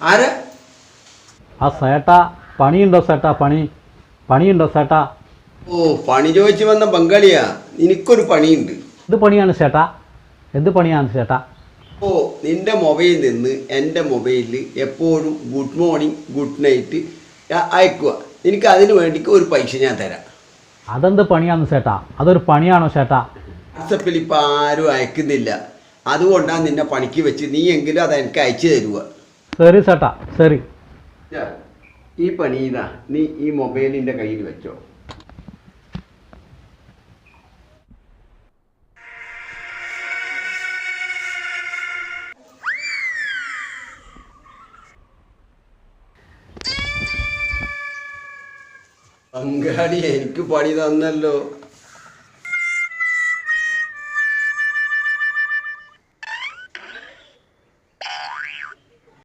ആരാ? ആ സേട്ടാ പണിയുണ്ടോ സേട്ടാ പണി? പണിയുണ്ടോ സേട്ടാ? ഓ പണി ചോദിച്ചു വന്ന ബംഗാളിയാ. എനിക്കൊരു പണിയുണ്ട്. എന്ത് പണിയാണ് സേട്ടാ. എന്ത് പണിയാണ് സേട്ടാ? ഓ നിന്റെ മൊബൈലിൽ നിന്ന് എന്റെ മൊബൈലിൽ എപ്പോഴും ഗുഡ് മോർണിംഗ് ഗുഡ് നൈറ്റ് അയക്കുക. എനിക്ക് അതിന് വേണ്ടിക്ക് ഒരു പൈസ ഞാൻ തരാം. അതെന്ത് പണിയാണ് ചേട്ടാ അതൊരു പണിയാണോ ചേട്ടാ വാട്സപ്പിൽ ഇപ്പം ആരും അയക്കുന്നില്ല. അതുകൊണ്ടാണ് നിന്നെ പണിക്ക് വെച്ച് നീ എങ്കിലും അത് എനിക്ക് അയച്ചു തരുക ശരി സട്ടാ ശരി ഈ പണി ഇതാ. നീ ഈ മൊബൈലിന്റെ കയ്യിൽ വെച്ചോ. പങ്കാളി എനിക്ക് പണി തന്നല്ലോ.